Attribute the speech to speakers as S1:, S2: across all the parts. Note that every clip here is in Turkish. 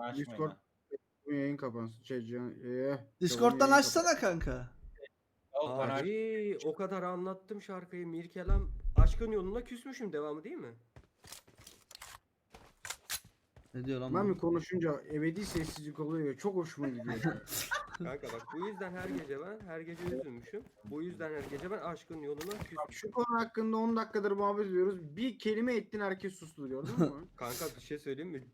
S1: Açmayın
S2: Discord yayın kapansın. Şey, ee,
S3: Discord'dan açsana kanka.
S4: Abi o kadar anlattım şarkıyı Mirkelam aşkın yoluna küsmüşüm devamı değil mi?
S3: Ne diyor lan
S2: Ben
S3: bu?
S2: mi konuşunca ebedi sessizlik oluyor. Çok hoşuma gidiyor.
S4: Kanka bak bu yüzden her gece ben her gece üzülmüşüm. Bu yüzden her gece ben aşkın yoluna küsmüşüm.
S2: şu konu hakkında 10 dakikadır muhabbet ediyoruz. Bir kelime ettin herkes sustu gördün mü?
S4: Kanka bir şey söyleyeyim mi?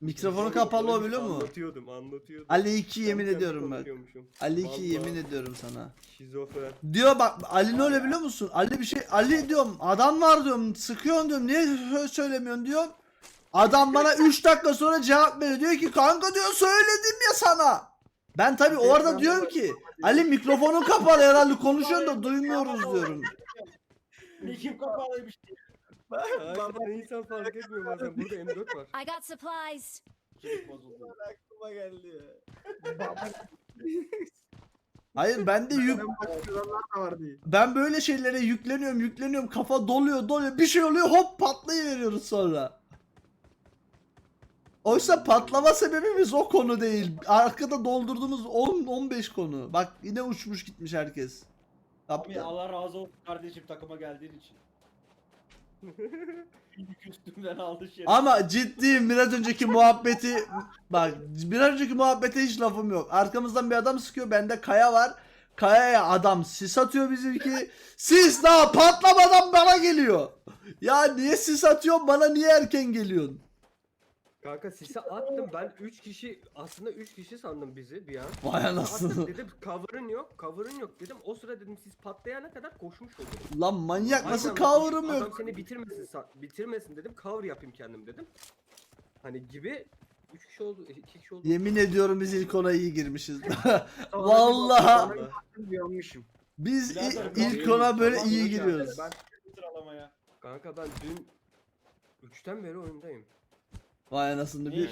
S3: Mikrofonu kapalı o biliyor musun?
S4: Anlatıyordum anlatıyordum.
S3: Ali 2 yemin ediyorum bak.
S4: konuşuyormuşum.
S3: Ali 2
S4: Vallahi
S3: yemin ediyorum sana.
S4: Şizofren.
S3: Diyor bak Ali ne öyle biliyor musun? Ali bir şey Ali diyorum adam var diyorum sıkıyorsun diyorum niye sö- söylemiyorsun diyorum. Adam bana 3 dakika sonra cevap veriyor diyor ki kanka diyor söyledim ya sana. Ben tabi o arada diyorum ki Ali mikrofonun kapalı herhalde konuşuyorsun da duymuyoruz diyorum.
S1: Nikim kapalıymış.
S4: Aynen insan fark etmiyor bazen. Burada M4 var.
S5: I got supplies.
S1: Bozuldu.
S2: Aklıma geldi
S3: Hayır ben de yük
S2: Ben başkalarından da var diye.
S3: ben böyle şeylere yükleniyorum yükleniyorum kafa doluyor doluyor bir şey oluyor hop patlayıveriyoruz sonra. Oysa patlama sebebimiz o konu değil. Arkada doldurduğumuz 10-15 konu. Bak yine uçmuş gitmiş herkes.
S1: Abi
S3: Kaptan.
S1: Allah razı olsun kardeşim takıma geldiğin için. Üstümden aldı şey.
S3: Ama ciddiyim biraz önceki muhabbeti bak biraz önceki muhabbete hiç lafım yok. Arkamızdan bir adam sıkıyor bende kaya var. Kayaya adam sis atıyor bizimki. Sis daha patlamadan bana geliyor. Ya niye sis atıyorsun bana niye erken geliyorsun?
S4: Kanka sise attım ben 3 kişi aslında 3 kişi sandım bizi bir an.
S3: Vay
S4: Attım
S3: anasını.
S4: dedim cover'ın yok cover'ın yok dedim o sıra dedim siz patlayana kadar koşmuş olurum.
S3: Lan manyak nasıl
S4: koşup
S3: cover'ım
S4: Adam
S3: yok?
S4: seni bitirmesin sa- bitirmesin dedim cover yapayım kendim dedim. Hani gibi 3 kişi oldu 2 kişi oldu.
S3: Yemin ediyorum biz ilk ona iyi girmişiz. Vallahi.
S2: yanmışım.
S3: Biz i-
S1: Birader,
S3: ilk ona böyle iyi giriyoruz.
S4: Ben
S1: Sıralamaya.
S4: kanka ben dün 3'ten beri oyundayım.
S3: Vay anasını bir.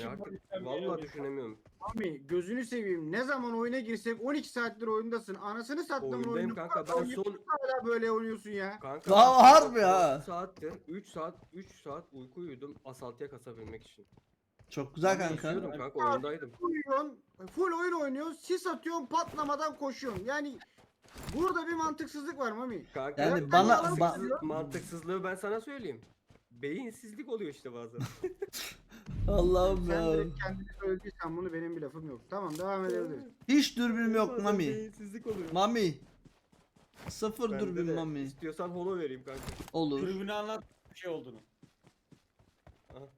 S1: sen
S4: vallahi düşünemiyorum.
S2: Abi gözünü seveyim. Ne zaman oyuna girsek 12 saattir oyundasın. Anasını sattım
S4: Oyundayım
S2: oyunu.
S4: kanka ben son
S2: Hala böyle oynuyorsun ya.
S4: kanka
S3: Daha
S4: ben
S3: harbi ha.
S4: dört saattir 3 saat 3 saat uyku uyudum asaltıya kasabilmek için.
S3: Çok güzel
S4: Ben
S3: kanka.
S4: yaşıyordum kanka oyundaydım.
S2: Uyuyorsun. Full oyun oynuyorsun. Sis atıyorsun patlamadan koşuyorsun. Yani burada bir mantıksızlık var Mami.
S4: Kanka
S3: Yani
S4: ya,
S3: bana-
S4: mantıksız-
S3: ba-
S4: mantıksızlığı ben sana söyleyeyim. Beyinsizlik oluyor işte bazen.
S3: Allah'ım
S2: Sen
S3: ya.
S2: direkt kendini söylediysen bunu benim bir lafım yok. Tamam devam edebiliriz.
S3: Hiç dürbünüm yok Mami.
S4: Oluyor.
S3: Mami. Sıfır
S4: Bende
S3: dürbün
S4: de.
S3: Mami.
S4: İstiyorsan holo vereyim kanka.
S3: Olur.
S1: Tribüne anlat bir şey olduğunu.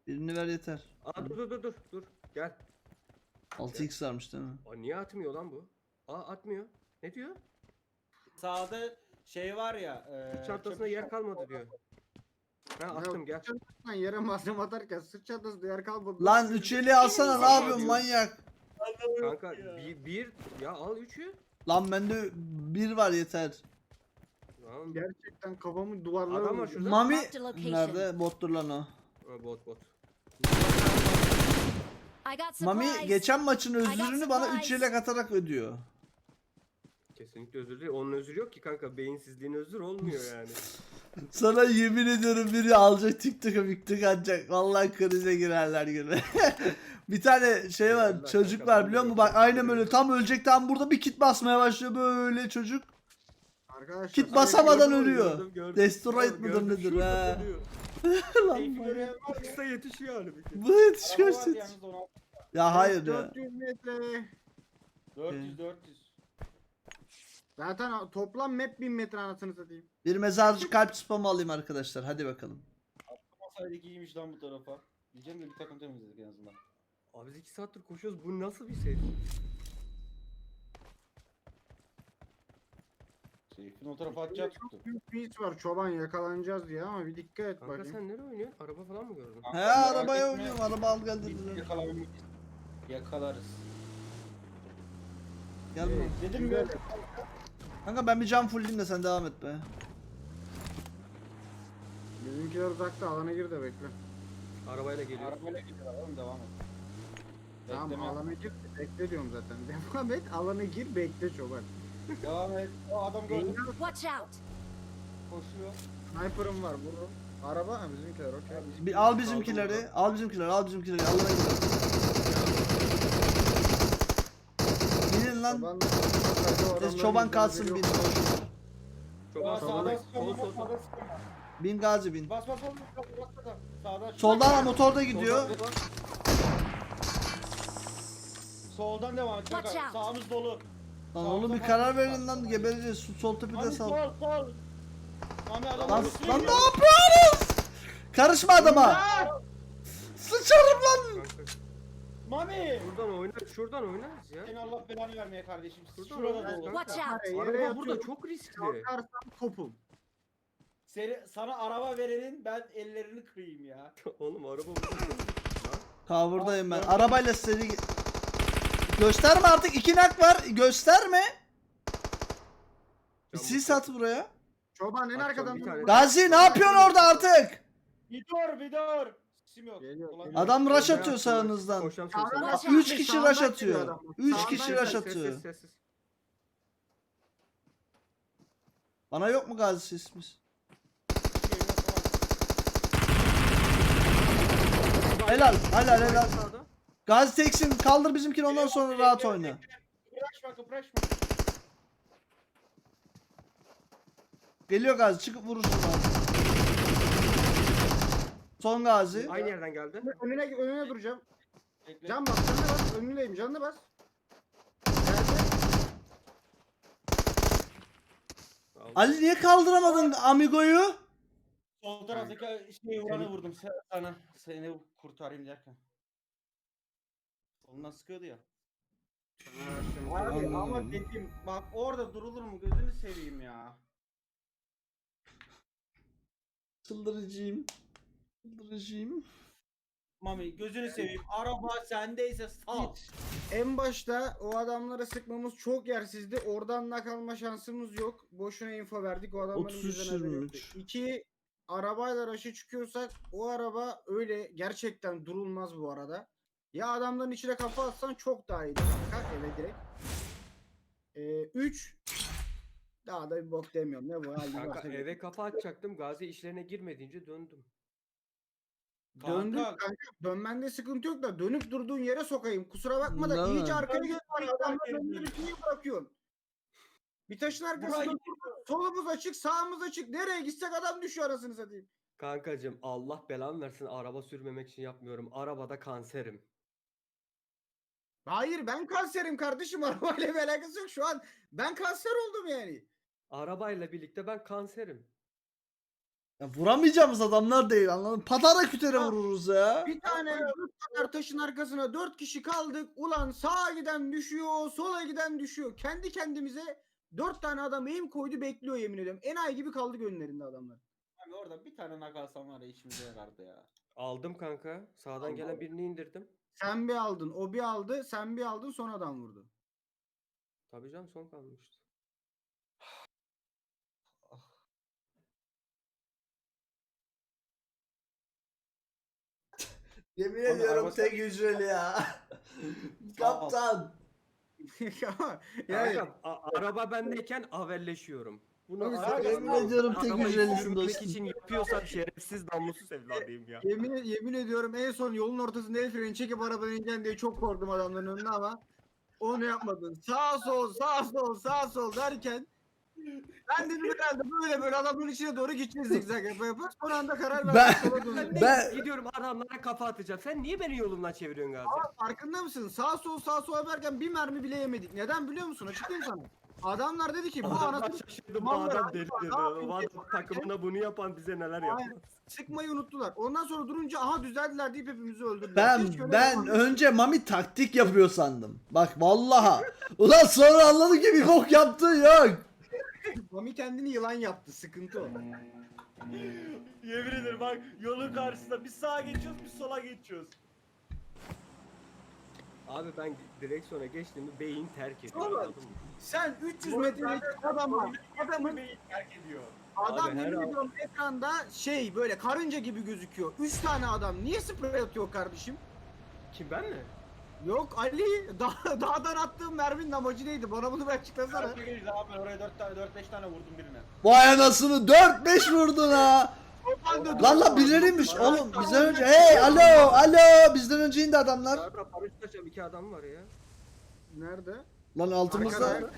S3: Birini ver yeter.
S4: Aa dur dur dur dur dur. Gel.
S3: 6x varmış değil mi?
S4: Aa, niye atmıyor lan bu? Aa atmıyor. Ne diyor?
S1: Sağda şey var ya. E,
S4: Çantasına yer kalmadı diyor. Ha attım gel.
S2: Lan yere malzeme atarken çantasında yer kalmadı.
S3: Lan üçeli alsana ne yapıyorsun manyak?
S4: Kanka bir, bir ya al üçü.
S3: Lan bende bir var yeter.
S4: Tamam.
S2: Gerçekten kafamı duvarlara
S4: Adam var
S2: vurdu.
S4: şurada.
S3: Mami
S5: Marked a location.
S3: nerede? Bottur lan o.
S4: Ha, bot bot.
S5: I got
S3: Mami geçen maçın
S5: got
S3: özürünü bana 3
S5: supplies.
S3: yelek atarak ödüyor.
S4: Kesinlikle özür değil. Onun özrü yok ki kanka. Beyinsizliğin özür olmuyor yani.
S3: Sana yemin ediyorum biri alacak TikTok'a miktik atacak. Vallahi krize girerler gibi. bir tane şey var çocuk var biliyor musun? Bak aynen böyle tam ölecek tam burada bir kit basmaya başlıyor böyle çocuk.
S2: Arkadaşlar.
S3: Kit basamadan
S4: Gördüm,
S3: ölüyor.
S4: gördüm, gördüm.
S3: Destroyed
S4: Gördüm,
S3: mıdır nedir ha? Lan.
S4: Kısa yetişiyor halbuki.
S3: Bu
S1: ona.
S3: Ya hayır ya.
S2: 400 metre.
S1: 400 400.
S2: Zaten toplam map 1000 metre anasını satayım.
S3: Bir mezarcı kalp spam alayım arkadaşlar. Hadi bakalım.
S1: Masaydık iyiymiş lan bu tarafa. Diyeceğim de bir takım temizledik en azından.
S4: Abi biz 2 saattir koşuyoruz. Bu nasıl bir şey?
S1: Seyfin o tarafa atacağı tuttu.
S2: Büyük bir his var çoban yakalanacağız diye ama bir dikkat et
S4: Kanka
S2: bakayım.
S4: sen nereye oynuyorsun? Araba falan mı gördün?
S3: He
S1: Merak
S3: arabaya
S1: etme.
S3: oynuyorum. Araba al gel
S1: Biz
S3: dediler.
S1: yakalamayız. Yakalarız.
S3: Gel lan.
S1: Ee, dedim ya.
S3: Kanka ben bir cam fullleyeyim de sen devam et be.
S2: Bizimkiler uzakta alana gir de bekle.
S4: Arabayla geliyor.
S1: Arabayla gidiyorlar oğlum devam et.
S2: Tamam
S1: Bekleme.
S2: alana gir bekle diyorum zaten. Devam et alana gir bekle çoban.
S1: Devam et. O adam gördüm.
S5: Watch out.
S1: Koşuyor.
S2: sniper'ım var vururum. Araba ha bizimkiler okey.
S3: Bir al bizimkileri. Al bizimkileri. Al bizimkileri. Allah'a gidelim. lan.
S2: Çoban, o
S3: Neyse, çoban kalsın bin.
S4: Çoban sağdan sol.
S3: Bin gazi bin.
S1: Bas bas bas bas bas bas bas. Sağdan.
S3: Soldan da motorda gidiyor.
S4: Soldan devam.
S1: Soldan et. Sağımız dolu.
S3: Lan oğlum bir karar verin lan gebereceğiz. Sol tepede sal.
S1: sol sol.
S3: Lan, lan ne
S1: yürüyor.
S3: yapıyorsunuz? Karışma adama. Sıçarım
S1: Mami.
S4: Şuradan oynarız, şuradan oynarız ya.
S1: Seni Allah belanı vermeye kardeşim.
S4: Şuradan
S1: Şurada dolu.
S4: kanka.
S5: Watch out.
S2: Yere
S4: Araba
S2: yatıyorum,
S4: burada çok riskli.
S2: kalkarsam topum.
S1: Seni, sana araba verenin ben ellerini kırayım ya.
S4: Oğlum araba burada.
S3: Cover'dayım ben. Arabayla seni... Gösterme artık iki nak var. Gösterme. Bir sis at buraya.
S2: Çoban en
S4: Atacağım
S2: arkadan
S4: bir tane.
S3: Gazi ne yapıyorsun orada artık?
S1: Bir dur bir dur. Yok.
S3: Adam rush
S4: Koşan
S3: atıyor sağınızdan.
S2: Sağdan
S4: sesini.
S2: rush
S3: Üç
S2: atıyor,
S3: kişi
S2: sağdan
S3: rush
S2: geliyor
S3: atıyor.
S2: adam.
S3: Üç
S2: Sağdan
S3: kişi
S2: geliyor.
S3: rush
S4: Sessiz,
S3: atıyor.
S4: sessiz.
S3: Bana yok mu gazi sisimiz? Helal, helal, helal.
S4: Sağda.
S3: Gazi teksin kaldır bizimkini ondan sonra rahat oyna.
S1: Kıpraşma kıpraşma.
S3: Geliyor Gazi çıkıp vurursun abi. Son Gazi.
S4: Aynı yerden geldi.
S2: Önüne, önüne duracağım.
S1: Bekle.
S2: Can bas, canına bas. Önündeyim, canına bas. Geldi.
S3: Ali niye kaldıramadın Amigo'yu?
S1: Sol taraftaki şeyi vuranı vurdum se- sana. Seni kurtarayım derken. Ondan sıkıyordu ya. Abi ama dedim bak orada durulur mu gözünü seveyim ya.
S3: Çıldırıcıyım. Çıldırıcıyım.
S1: Mami gözünü seveyim. Araba sendeyse sal.
S2: En başta o adamlara sıkmamız çok yersizdi. Oradan nak alma şansımız yok. Boşuna info verdik. O adamların
S3: 33
S2: bizden haberi yoktu.
S3: 23.
S2: İki, arabayla raşa çıkıyorsak o araba öyle gerçekten durulmaz bu arada. Ya adamların içine kafa atsan çok daha iyiydi kanka eve direkt. Ee, üç, daha da bir bok demiyorum. Ne bu? Halbuki
S4: Kanka eve kafa atacaktım. Gazi işlerine girmediğince döndüm.
S2: Döndün
S1: Kanka.
S2: kanka. Dönmende sıkıntı yok da dönüp durduğun yere sokayım. Kusura bakma da
S3: Değil
S2: iyice arkaya gel.
S1: durduğun
S2: Adamlar
S1: gir.
S2: niye bırakıyorsun? Bir taşın arkasında
S1: Buraya
S2: dur. solumuz açık, sağımız açık. Nereye gitsek adam düşüyor arasını satayım.
S4: Kankacım Allah belanı versin araba sürmemek için yapmıyorum. Arabada kanserim.
S2: Hayır ben kanserim kardeşim arabayla bir alakası yok şu an. Ben kanser oldum yani.
S4: Arabayla birlikte ben kanserim.
S3: Ya vuramayacağımız adamlar değil anladın? Patara kütere vururuz ya.
S2: Bir tane dört kadar taşın arkasına dört kişi kaldık. Ulan sağa giden düşüyor, sola giden düşüyor. Kendi kendimize dört tane adam eğim koydu bekliyor yemin ediyorum. Enayi gibi kaldık önlerinde adamlar.
S1: Abi orada bir tane nak alsam var ya işimize yarardı ya.
S4: Aldım kanka. Sağdan
S2: Allah
S4: gelen birini indirdim.
S2: Sen bir aldın, o bir aldı, sen bir aldın son adam vurdu.
S4: Tabii canım son kalmıştı.
S3: Yemin
S1: Abi
S3: ediyorum
S1: araba-
S3: tek hücreli ya. Kaptan.
S2: Yani
S4: Kanka a- araba bendeyken avelleşiyorum. Bunu
S2: Abi,
S4: araba-
S3: yemin ediyorum tek
S4: arabayı
S3: güzelisin
S4: sürmek
S3: dostum.
S4: için yapıyorsam şerefsiz namussuz evladıyım ya.
S2: yemin, yemin ediyorum en son yolun ortasında el freni çekip arabadan ineceksin diye çok korktum adamların önüne ama onu yapmadın. Sağ sol, sağ sol, sağ sol derken ben dedim herhalde böyle böyle adamın içine doğru gideceğiz zigzag yapa yapa. Son anda karar verdim.
S3: Ben-
S2: sola döndüm.
S3: Ben
S4: Gidiyorum adamlara kafa atacağım. Sen niye beni yolumdan çeviriyorsun Gazi?
S2: Ama farkında mısın? Sağ sol sağ sol yaparken bir mermi bile yemedik. Neden biliyor musun? Açıklayayım sana. Adamlar dedi ki bu
S4: Adamlar
S2: anasını
S4: şaşırdı bu adam
S2: abi,
S4: deli dedi.
S2: ne yapayım
S4: Bu adam takımına bunu yapan bize neler yapar.
S2: Aynen. sıkmayı unuttular. Ondan sonra durunca aha düzeldiler deyip hepimizi öldürdüler.
S3: ben
S2: öyle
S3: ben önce Mami taktik yapıyor sandım. Bak vallaha. Ulan sonra anladım ki bir bok yaptığı yok.
S2: Mami kendini yılan yaptı. Sıkıntı o.
S1: Yemin ederim bak yolun karşısında bir sağa geçiyoruz bir sola geçiyoruz.
S4: Abi ben direksiyona geçtiğimde beyin terk ediyor.
S2: Oğlum,
S4: anladın mı?
S2: Sen 300 metrelik adama adamın
S1: Beni terk ediyor.
S2: adam
S4: Abi, her
S2: yemin
S4: an-
S2: ediyorum ekranda şey böyle karınca gibi gözüküyor. 3 tane adam niye sprey atıyor kardeşim?
S4: Kim ben mi?
S2: Yok Ali dağ, dağdan attığım merminin amacı neydi? Bana bunu bir açıklasana.
S1: Geçti abi ben oraya 4 tane 4 5 tane vurdum birine.
S3: Vay anasını 4-5 vurdun ha.
S2: Ben de
S3: Lan la bilirmiş oğlum bizden önce. Hey alo alo bizden önce indi adamlar.
S4: Zaten paraşüt açan iki adam var ya.
S2: Nerede?
S3: Lan altımızda.
S2: Arkada.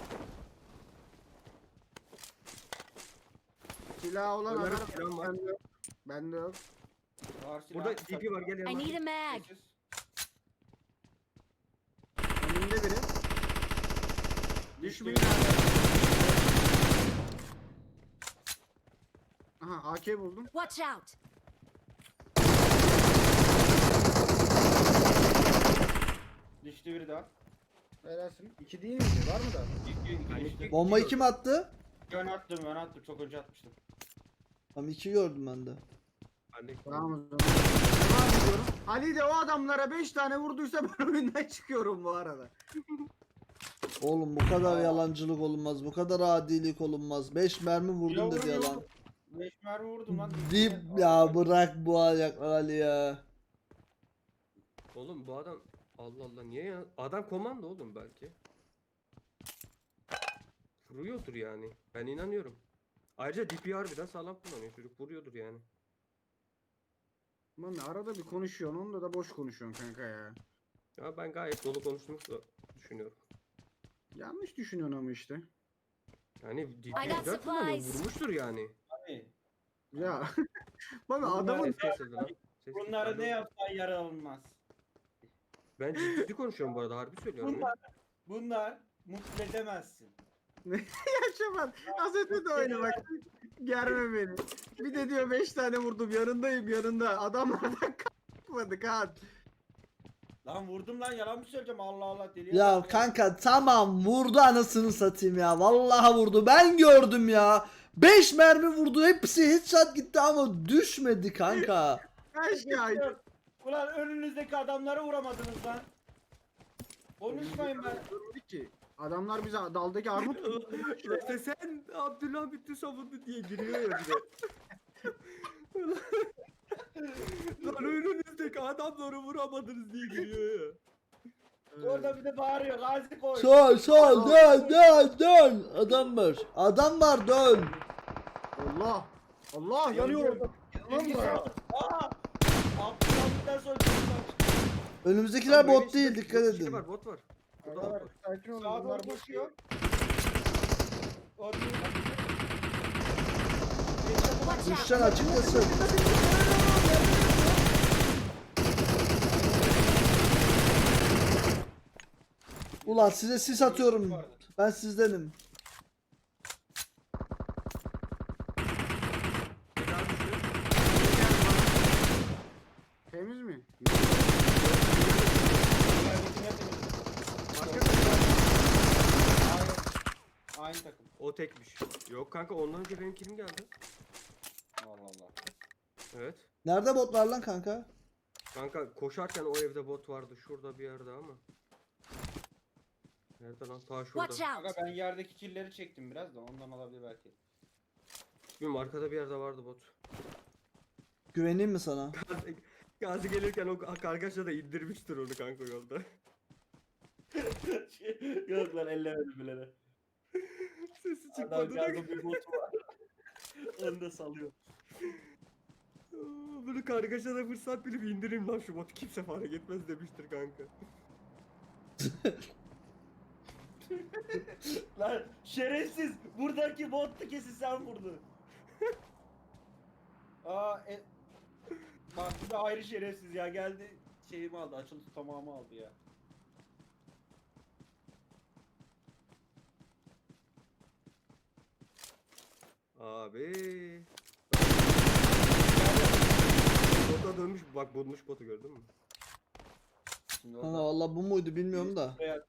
S2: Silah olan adam.
S4: silahı var.
S2: Bende yok. Bende yok.
S1: Var silah,
S4: Burada. DP var gel
S5: I
S4: yanıma.
S5: need a mag.
S1: Sessiz.
S2: Önümde biri. Düşmeyin
S1: Düştü.
S2: Aha AK buldum.
S5: Watch out!
S1: Düştü biri daha.
S2: Helalsin. İki değil miydi? Var mı da?
S1: İki, iki düştü.
S3: Bombayı kim attı?
S1: Ben attım ben attım çok önce atmıştım.
S3: Tamam iki gördüm ben de.
S4: Ben de-
S2: Tamam o zaman. Devam ediyorum. Ali de o adamlara 5 tane vurduysa ben oyundan çıkıyorum bu arada.
S3: Oğlum bu kadar yalancılık olunmaz. Bu kadar adilik olunmaz. 5 mermi vurdum dedi
S1: Ya
S3: yalan.
S1: 5 mermi vurdum lan.
S3: Dip ya bırak bu ayaklar Ali ya.
S4: Oğlum bu adam Allah Allah niye ya? Adam komando oğlum belki. Vuruyordur yani. Ben inanıyorum. Ayrıca DP harbiden sağlam kullanıyor. Çocuk vuruyordur yani.
S2: Mami arada bir konuşuyorsun onda da boş konuşuyorsun kanka ya.
S4: Ya ben gayet dolu konuştuğumu düşünüyorum.
S2: Yanlış düşünüyorsun ama işte.
S4: Yani DP
S5: I got
S4: güzel kullanıyor.
S5: supplies.
S4: Vurmuştur yani.
S1: Abi,
S2: Ya.
S1: Bunlar-
S2: adamın
S4: lan. Ses
S1: Bunları ne yapsan yara alınmaz.
S4: Ben ciddi konuşuyorum bu arada harbi söylüyorum. ya.
S1: Bunlar, bunlar mutlu edemezsin.
S2: yaşaman. Az önce de oyna bak. Germe beni. Bir de diyor 5 tane vurdum yanındayım yanında. Adamlardan kalkmadı kan.
S1: Lan vurdum lan yalan mı söyleyeceğim Allah Allah deli.
S3: Ya kanka tamam vurdu anasını satayım ya. Vallahi vurdu. Ben gördüm ya. 5 mermi vurdu. Hepsi headshot gitti ama düşmedi kanka.
S2: Kaç ya.
S1: Ulan önünüzdeki adamları vuramadınız lan. Konuşmayın ben.
S2: Dedi ki adamlar bize daldaki armut
S4: Lan sen Abdülhamit'i savundu diye giriyor ya bir de. Lan önünüzdeki adamları vuramadınız diye giriyor ya.
S1: Orada bir de bağırıyor. Gazi koy.
S3: Sol sol dön dön dön. Adam var. Adam var dön.
S2: Allah. Allah yanıyorum.
S1: Aa! Sonra çıkıyor.
S3: Önümüzdekiler
S4: böyle
S3: bot değil dikkat edin.
S4: Var bot var. Burada bot var.
S2: Sakin olun.
S1: Sağa
S2: bunlar
S1: doğru
S2: boş
S1: koşuyor. O
S5: Watch out!
S3: Düşen açıklasın. Ulan size sis atıyorum. Ben sizdenim.
S2: Temiz mi?
S1: Aynı takım.
S4: O tekmiş. Yok kanka ondan önce benim kilim geldi.
S1: Allah Allah.
S4: Evet.
S3: Nerede botlar lan kanka?
S4: Kanka koşarken o evde bot vardı şurada bir yerde ama. Nerede lan? Ta şurada.
S5: Watch out!
S1: Aga ben yerdeki killeri çektim biraz da ondan olabilir belki.
S4: Bilmiyorum arkada bir yerde vardı bot.
S3: Güveneyim mi sana?
S4: Gazi, gelirken o kargaşa da indirmiştir onu kanka yolda.
S1: Yok lan ellemedim bile.
S4: Sesi
S1: Adam
S4: çıkmadı da.
S1: geldi bir botu var. Onu da salıyor.
S4: Aa, Bunu kargaşa da fırsat bilip indireyim lan şu botu kimse fark etmez demiştir kanka.
S1: Lan şerefsiz buradaki botu kesin sen vurdun. Aa e... Bak bu da ayrı şerefsiz ya geldi şeyimi aldı açılış tamamı aldı ya.
S4: Abi. Bota dönmüş bak bulmuş botu gördün mü?
S1: Şimdi orada
S3: valla bu muydu bilmiyorum da.
S1: buraya.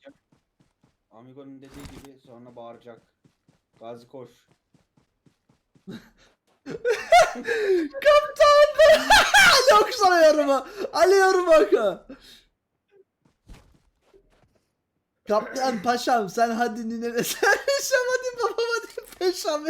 S1: Amigo'nun dediği gibi sonra bağıracak. Gazi koş.
S3: Kaptan! Yok sana yoruma. Ali baka. Kaptan paşam sen hadi ninene sen paşam hadi babam hadi paşam.